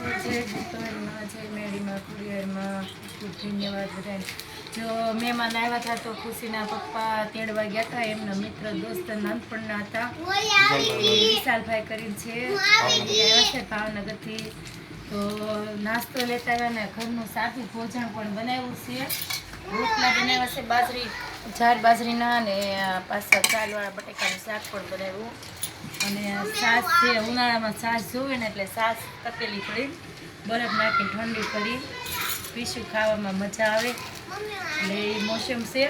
જય ગુપ્તવેરમાં જય મેળીમાં કુરિયરમાં ધન્યવાદ બધાને જો મહેમાન આવ્યા હતા તો ખુશીના પપ્પા તેડવા ગયા હતા. એમના મિત્ર દોસ્ત નાનપણના હતા. વિશાલભાઈ. કરીને છે. આવ્યા છે ભાવનગરથી. તો નાસ્તો લેતા આવ્યા ને ઘરનું સાદું ભોજન પણ બનાવ્યું છે. રોટલા બનાવ્યા છે બાજરી ઝાડ બાજરીના અને પાછા ચાલવાળા બટેકાનું શાક પણ બનાવ્યું. અને સાસ છે ઉનાળામાં છાશ જોવે ને એટલે સાસ તપેલી પડી બરફ નાખી ઠંડી કરી પીશું ખાવામાં મજા આવે. એટલે એ મોસમ છે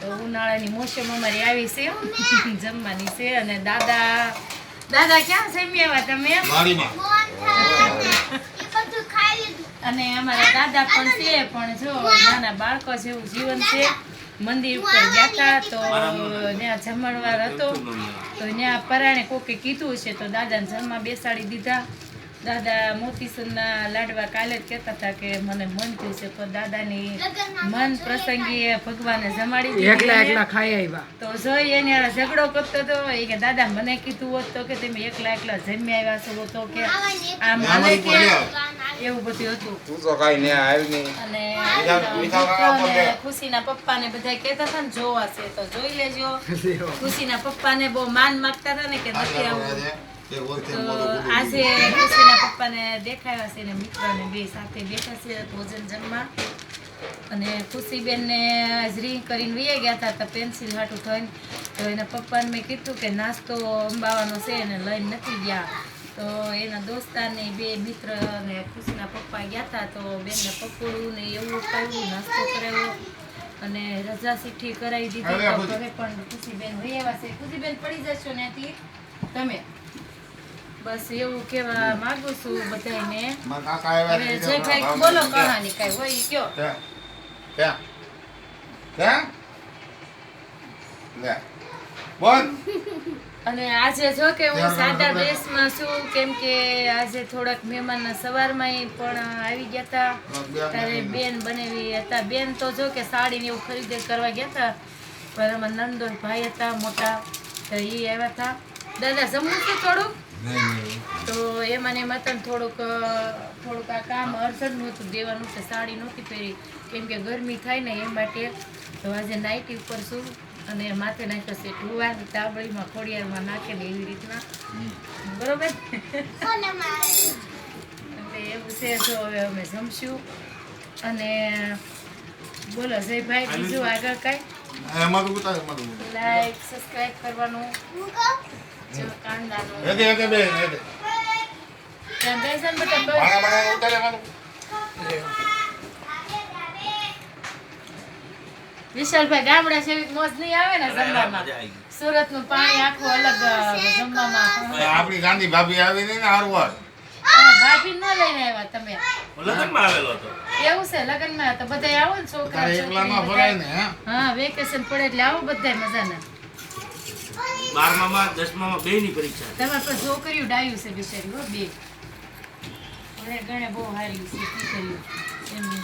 તો ઉનાળાની મોસમ અમારી આવી છે જમવાની છે અને દાદા દાદા ક્યાં જમ્યા તમે? અને અમારા દાદા પણ છે પણ જો નાના બાળકો જેવું જીવન છે મંદિર ઉપર ગયા તો ત્યાં જમણવાર હતો. તો ત્યાં પરાણે કોકે કીધું છે તો દાદાને જમવા બેસાડી દીધા. દાદા મોતીસરના લાડવા કાલે જ કહેતા હતા કે મને મન થયું છે તો દાદાની મન પ્રસંગે ભગવાને જમાડી એકલા એકલા ખાઈ આવ્યા. તો જોઈ એને ઝઘડો કરતો હતો એ કે દાદા મને કીધું હોત તો કે તમે એકલા એકલા જમી આવ્યા છો. તો કે આમ મને કે એવું બધું હતું. તું તો કઈ ને આવી નહીં અને. ખુશીના પપ્પાને બધા કહેતા હતા ને જોવા છે તો જોઈ લેજો. ખુશીના પપ્પાને બહુ માન માંગતા હતા ને કે નથી આવું આજે ખુશીના પપ્પાને દેખાયા છે ને મિત્રને બે સાથે બેઠા છે ભોજન જમવા. અને ખુશીબેનને હાજરી કરીને વહી ગયા હતા તો પેન્સિલ હાટું થઈને તો એના પપ્પાને મેં કીધું કે નાસ્તો અંબાવાનો છે એને લઈને નથી ગયા. તો એના દોસ્તારને બે મિત્ર અને ખુશીના પપ્પા ગયા હતા તો બેનને પકોડું ને એવું કર્યું નાસ્તો કરાવ્યો અને રજા ચિઠ્ઠી કરાવી દીધી તો ઘરે પણ ખુશીબેન વહી આવ્યા છે ખુશીબેન પડી જશો ત્યાંથી તમે બસ એવું કેવા માંગુ છું બધાને ને હવે જે બીજા બોલો કહાની કઈ હોય કયો ક્યાં? ક્યાં? ક્યાં? લે. બોલ. અને આજે જો કે હું સાદા ડ્રેસમાં છું કેમ કે આજે થોડાક મહેમાન સવારમાં પણ આવી ગયા હતા ત્યારે બેન બનેવી હતા. બેન તો જો કે સાડી ને એવું ખરીદે કરવા ગયા હતા પણ અમારા નંદોર ભાઈ હતા મોટા તો એ આવ્યા હતા દાદા જમવું છે થોડુંક? તો એમાં એમાં તને થોડુંક થોડુંક આ કામ અડચણનું હતું દેવાનું કે સાડી નહોતી પહેરી. કેમ કે ગરમી થાય ને એ માટે તો આજે નાઇટી ઉપર છું. અને માથે નાખ્યો છે ટુવાની તાબડીમાં ખોડિયારમાં નાખે ને એવી રીતના બરોબર એટલે એવું છે જો હવે અમે જમશું અને બોલો જયભાઈ બીજું આગળ કાંઈ. લાઈક સબસ્ક્રાઇબ કરવાનું જો કાંદાનું બેસન બધા બસ. મારા મારા ઉતાર, એમાં તો. વિશાલભાઈ ગામડા જેવી મોજ નહીં આવે ને જમવામાં. સુરતનું પાણી આખું અલગ જમવામાં. આપણી ગાંધી ભાભી આવી નહીં ને હારવાર. ભાભી ન લઈને આવ્યા તમે. લગ્નમાં આવેલો હતો. એવું છે લગ્નમાં તો બધા આવો ને છોકરા એકલા છોકરી ફરાય ને હા? વેકેશન પડે એટલે આવો બધા મજાના. બારમામાં દસમામાં બે ની પરીક્ષા તમારે પણ છોકરીઓ ડાયું છે બિચારી હો બે. ગણે બહુ હારી છે એમની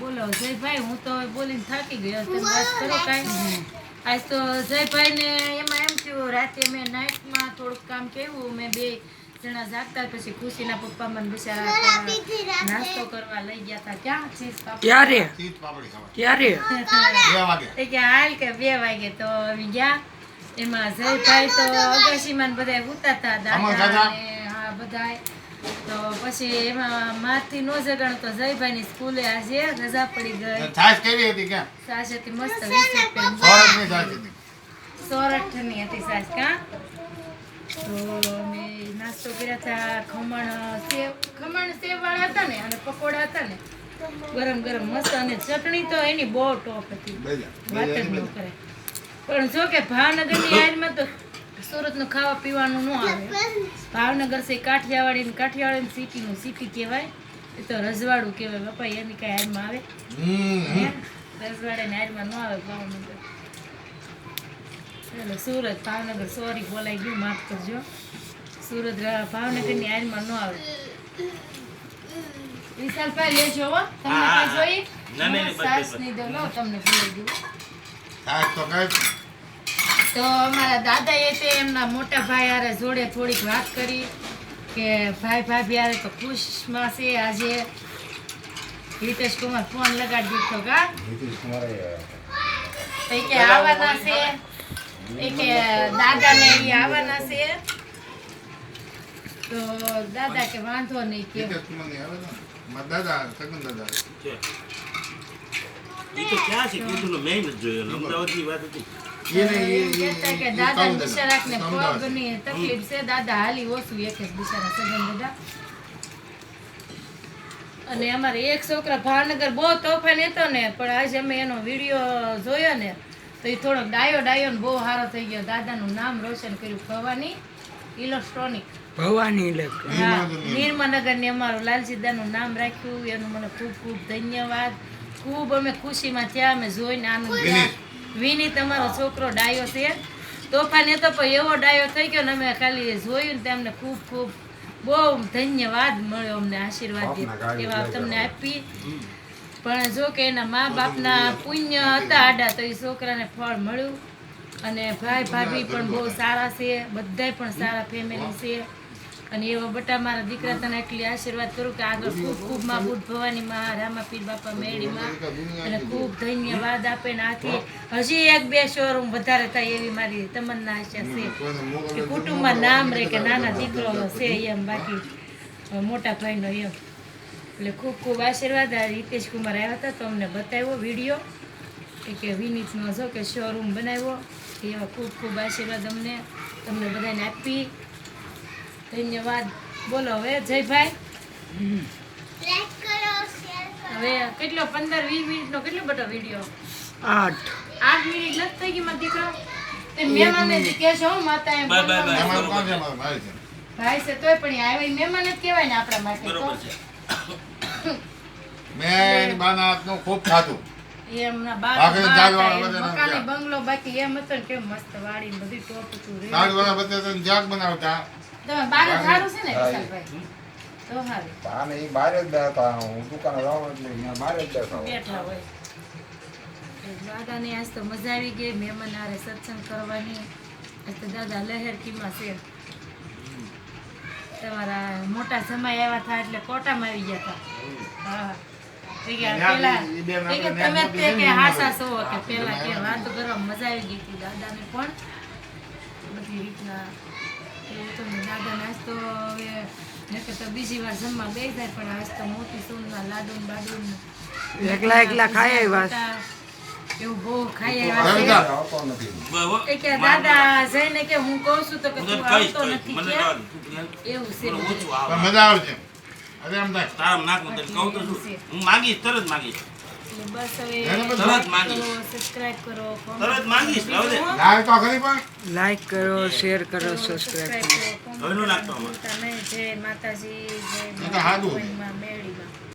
બોલો જયભાઈ હું તો બોલીને થાકી ગયો તમે વાત કરો કાંઈ. આજ તો જયભાઈ ને એમાં એમ થયું રાતે મેં નાઇટમાં થોડુંક કામ કેવું મેં બે જણા જાગતા પછી ખુશીના પપ્પા મને બિચારા નાસ્તો કરવા લઈ ગયા હતા. ક્યાં ચીઝ ક્યારે? ચીઝ પાપડી ખાવા. ક્યારે? એ કે હાલ કે બે વાગે તો આવી ગયા. એમાં જયભાઈ તો અગાશીમાં બધા અમર દાદા દાદા. હા બધાય. તો પછી એમાં માથી નો જગાણ તો જયભાઈની સ્કૂલે આજે રજા પડી ગઈ. છાશ કેવી હતી કે સાસ હતી મસ્ત સોરઠની છાશ હતી. સોરઠની હતી સાસ કા તો અમે નાસ્તો કર્યા હતા ખમણ સેવ ખમણ સેવ વાળા હતા ને અને પકોડા હતા ને. ગરમ ગરમ મસ્ત અને ચટણી તો એની બહુ ટોપ હતી. વાત જ ન કરે. પણ જો કે ભાવનગરની યાદમાં તો સુરતનું ખાવા પીવાનું ન આવે. ભાવનગર છે કાઠિયાવાડી ને કાઠિયાવાડી સિટીનું સિટી કહેવાય. એ તો રજવાડું કહેવાય બાપા એની કાંઈ હારમાં આવે. રજવાડે ને હારમાં ન આવે ભાવનગર. એટલે સુરત ભાવનગર સોરી બોલાઈ ગયું માફ કરજો. સુરત ભાવનગર ભાવનગરની હારમાં ન આવે. વિશાલભાઈ લેજો હો. તમને કાંઈ જોઈ ના, નહીં, નહીં, સાસ. નહીં દો લો તમને ભૂલી ગયું છાશ તો કઈ તો અમારા દાદાએ તે એમના મોટા ભાઈ આરે જોડે થોડીક વાત કરી કે ભાઈ ભાભી યારે તો ખુશમાં છે આજે. હિતેશ કુમાર ફોન લગાડી દીધો કા? કે આવવાના છે. એ કે દાદા ને આવવાના છે. તો દાદા કે વાંધો નહીં કે. દાદા સગન દાદા છે. તો ક્યાં છે? કીધું મેં નથી જોયું. અમદાવાદની વાત હતી. એને ઈ- એમ ઈ- કહેતા કે દાદા બિચારાકને પગની તકલીફ છે દાદા હાલી ઓછું એક જ બિચારા સગન દાદા અને અમારે એક છોકરા ભાવનગર બહુ તોફાન હતો ને પણ આજે અમે એનો વીડિયો જોયો ને તો એ થોડો ડાયો ડાયો ને બહુ સારો થઈ ગયો. દાદાનું નામ રોશન કર્યું ભવાની ઇલેક્ટ્રોનિક. ભવાની નિર્માનગર ને અમારું લાલજીદાનું નામ રાખ્યું એનું મને ખૂબ ખૂબ ધન્યવાદ. ખૂબ અમે ખુશીમાં થયા અમે જોઈને આનંદ થયા તમારો છોકરો ડાયો છે. તોફાન એ તો પણ એવો ડાયો થઈ ગયો ને અમે ખાલી જોયું ને તેમને ખૂબ ખૂબ બહુ ધન્યવાદ મળ્યો અમને આશીર્વાદ એવા તમને આપી. પણ જો કે એના મા બાપના પુણ્ય હતા આડા તો એ છોકરાને ફળ મળ્યું. અને ભાઈ ભાભી પણ બહુ સારા છે. બધાય પણ સારા ફેમિલી છે. અને એવા બટા મારા દીકરા તને એટલી આશીર્વાદ કરું કે આગળ ખૂબ ખૂબમાં બુદ્ધ ભવાની માં રામાપીર બાપા મેળીમાં. અને ખૂબ ધન્યવાદ આપે ને આથી હજી એક બે શોરૂમ વધારે થાય એવી મારી તમન્ના આશા છે. કે કુટુંબમાં નામ રહે કે નાના દીકરો છે એમ બાકી મોટા ભાઈનો એમ. એટલે ખૂબ ખૂબ આશીર્વાદ. આ રિતેશ કુમાર આવ્યા હતા તો અમને બતાવ્યો વીડિયો. કે વિનીતનો જો કે શોરૂમ બનાવ્યો. એવા ખૂબ ખૂબ આશીર્વાદ અમને. તમને બધાને આપી. ધન્યવાદ. બોલો હવે જયભાઈ. હવે કેટલો? પંદર વીસ મિનિટનો કેટલો બધો વીડિયો આઠ. આઠ મિનિટ નથી થઈ ગઈ મારો દીકરો? તે મહેમાનને જ કહેશો માતા એમ ભાઈ છે. તોય પણ એ મહેમાન જ કહેવાય ને આપણા માટે બરોબર છે. મેં બાના હાથનું ખૂબ ખાધું. વાળા. બંગલો બાકી એમ હતો ને કેમ મસ્ત વાડી ને બધી ટોપ જાગ બનાવતા. તમે બાર જ સારું છે ને વિશાલભાઈ? તો હારું. આને ઈ બહાર જ બેઠા હું. દુકાને જાઉં એટલે અહીંયા બહાર જ બેઠા બેઠા હોય. દાદાને આજ તો મજા આવી ગઈ. મહેમાન હારે સત્સંગ કરવાની. આજ તો દાદા લહેરકીમાં છે. તમારા મોટા સમય એવા થાય એટલે કોટામાં આવી ગયા હતા. હા. તમે તે કે હાસા છો કે પેલા કે વાતો કરવા મજા આવી ગઈ હતી દાદાને પણ. બધી રીતના એવું તો હવે નકર તો બીજી વાર જમવા બે જાય પણ આજ તો મોટી સોનના લાડુ ને બાડુ ને એકલા એકલા ખાય એવા એવું બહુ ખાઈ આવ્યા છે. આવતો નથી બરાબર. એ કે દાદા જઈને કે હું કહું છું તો કે તું આવતો નથી કે એવું છે. મજા આવશે. અરે તારા તને કહું તો. હું માગીશ તરત માંગીશ. બસ હવે તરત સબસ્ક્રાઇબ કરો તરત માંગીશ, લાવ તો ખરી પણ. લાઈક કરો શેર કરો સબસ્ક્રાઈબ કરો. તમે જે નાખતો અમારે. માતાજી જય એ તો હાદું. મા મેળીમાં